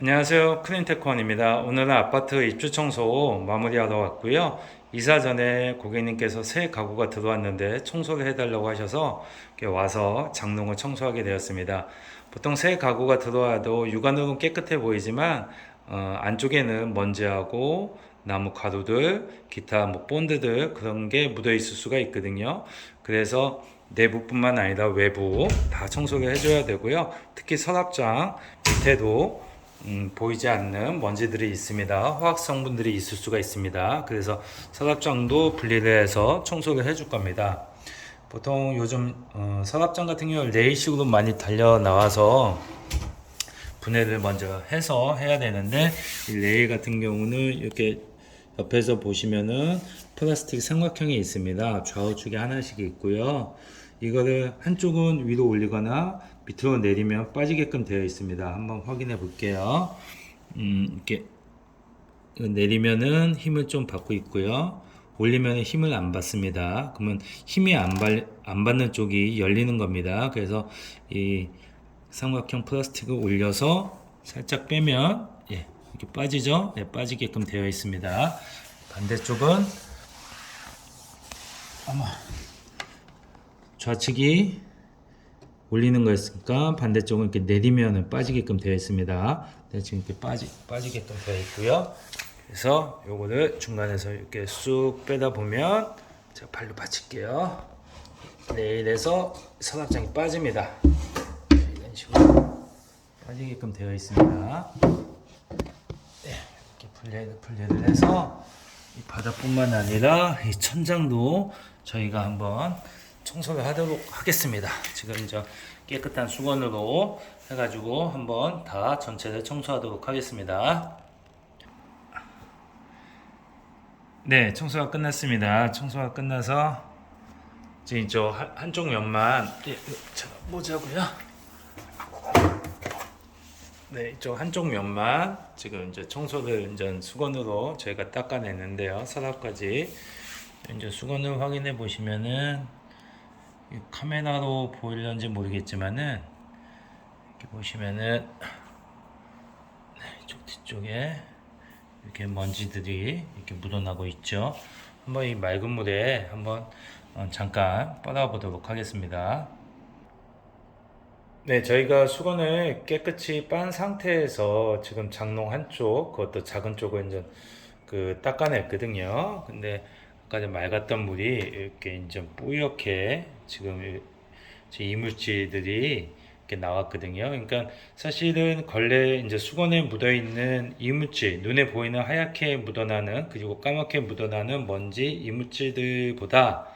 안녕하세요. 클린테크원입니다. 오늘은 아파트 입주 청소 마무리하러 왔고요. 이사 전에 고객님께서 새 가구가 들어왔는데 청소를 해달라고 하셔서 와서 장롱을 청소하게 되었습니다. 보통 새 가구가 들어와도 육안으로는 깨끗해 보이지만 어, 안쪽에는 먼지하고 나무 가루들, 기타 뭐 본드들 그런 게 묻어 있을 수가 있거든요. 그래서 내부뿐만 아니라 외부 다 청소를 해줘야 되고요. 특히 서랍장 밑에도 음, 보이지 않는 먼지들이 있습니다. 화학 성분들이 있을 수가 있습니다. 그래서 서랍장도 분리를 해서 청소를 해줄 겁니다. 보통 요즘 어, 서랍장 같은 경우 레이식으로 많이 달려 나와서 분해를 먼저 해서 해야 되는데 이 레일 같은 경우는 이렇게 옆에서 보시면은 플라스틱 삼각형이 있습니다. 좌우측에 하나씩 있고요. 이거를 한쪽은 위로 올리거나 밑으로 내리면 빠지게끔 되어 있습니다. 한번 확인해 볼게요. 음, 이렇게 내리면은 힘을 좀 받고 있고요. 올리면 힘을 안 받습니다. 그러면 힘이 안, 받, 안 받는 쪽이 열리는 겁니다. 그래서 이 삼각형 플라스틱을 올려서 살짝 빼면 예, 이렇게 빠지죠? 예, 빠지게끔 되어 있습니다. 반대쪽은 아마 좌측이 올리는 거였으니까 반대쪽은 이렇게 내리면 빠지게끔 되어 있습니다. 네, 지금 이렇게 빠지, 빠지게끔 되어 있고요. 그래서 요거를 중간에서 이렇게 쑥 빼다 보면 제가 발로 받칠게요. 내일에서 서랍장이 빠집니다. 이런 식으로 빠지게끔 되어 있습니다. 네, 이렇게 분리, 분리를 해서 이 바닥뿐만 아니라 이 천장도 저희가 한번 청소를 하도록 하겠습니다. 지금 이제 깨끗한 수건으로 해가지고 한번 다 전체를 청소하도록 하겠습니다. 네, 청소가 끝났습니다. 청소가 끝나서 지금 저 한- 한쪽 면만 예, 제가 보자고요. 네, 이쪽 한쪽 면만 지금 이제 청소를 이제 수건으로 저희가 닦아냈는데요. 서랍까지 이제 수건을 확인해 보시면은 이 카메라로 보일런지 모르겠지만은 이렇게 보시면은 네, 이쪽 뒤쪽에 이렇게 먼지들이 이렇게 묻어나고 있죠. 한번 이 맑은 물에 한번 어, 잠깐 빨아 보도록 하겠습니다. 네, 저희가 수건을 깨끗이 빤 상태에서 지금 장롱 한쪽, 그것도 작은 쪽을 이제 그 닦아냈거든요. 근데 아까 전 맑았던 물이 이렇게 이제 뿌옇게 지금 이물질들이 이렇게 나왔거든요. 그러니까 사실은 걸레 이제 수건에 묻어 있는 이물질, 눈에 보이는 하얗게 묻어나는 그리고 까맣게 묻어나는 먼지 이물질들보다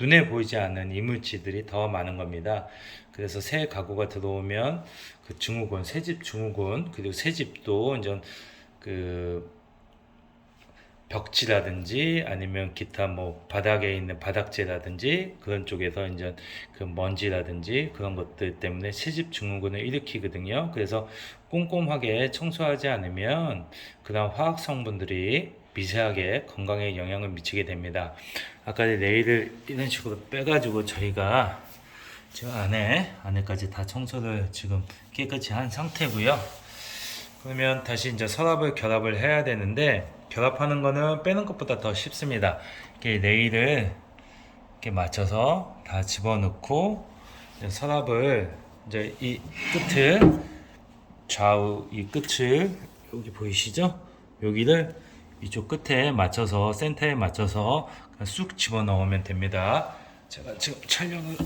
눈에 보이지 않는 이물질들이 더 많은 겁니다. 그래서 새 가구가 들어오면 그 증후군, 새집 증후군, 그리고 새집도 이제 그 벽지라든지 아니면 기타 뭐 바닥에 있는 바닥재라든지 그런 쪽에서 이제 그 먼지라든지 그런 것들 때문에 새집 증후군을 일으키거든요. 그래서 꼼꼼하게 청소하지 않으면 그런 화학 성분들이 미세하게 건강에 영향을 미치게 됩니다. 아까 레일을 이런 식으로 빼가지고 저희가 저 안에 안에까지 다 청소를 지금 깨끗이 한 상태고요. 그러면 다시 이제 서랍을 결합을 해야 되는데 결합하는 거는 빼는 것보다 더 쉽습니다. 이렇게 레일을 이렇게 맞춰서 다 집어넣고 서랍을 이제 이 끝을 좌우 이 끝을 여기 보이시죠? 여기를 이쪽 끝에 맞춰서 센터에 맞춰서 쑥 집어넣으면 됩니다. 제가 지금 촬영을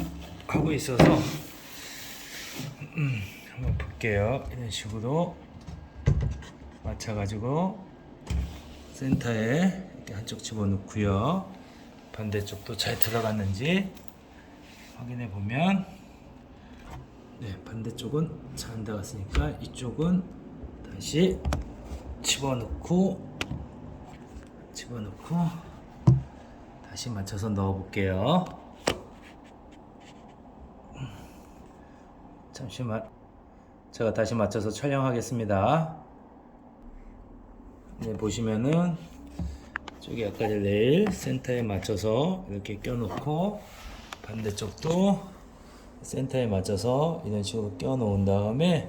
하고 있어서 음, 한번 볼게요. 이런 식으로 맞춰가지고 센터에 이렇게 한쪽 집어넣고요. 반대쪽도 잘 들어갔는지 확인해 보면 네 반대쪽은 잘 안 들어갔으니까 이쪽은 다시 집어넣고 집어넣고 다시 맞춰서 넣어 볼게요. 잠시만 제가 다시 맞춰서 촬영하겠습니다. 네, 보시면은 저기 아까 전 레일 센터에 맞춰서 이렇게 껴놓고 반대쪽도 센터에 맞춰서 이런 식으로 껴놓은 다음에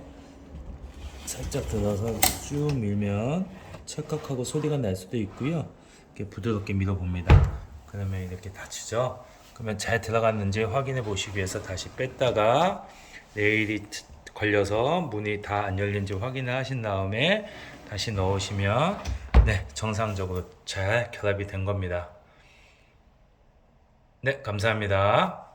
살짝 들어서 쭉 밀면 찰칵하고 소리가 날 수도 있고요. 이렇게 부드럽게 밀어봅니다. 그러면 이렇게 닫히죠. 그러면 잘 들어갔는지 확인해 보시기 위해서 다시 뺐다가 레일이 트- 걸려서 문이 다 안 열린지 확인을 하신 다음에 다시 넣으시면 네 정상적으로 잘 결합이 된 겁니다. 네 감사합니다.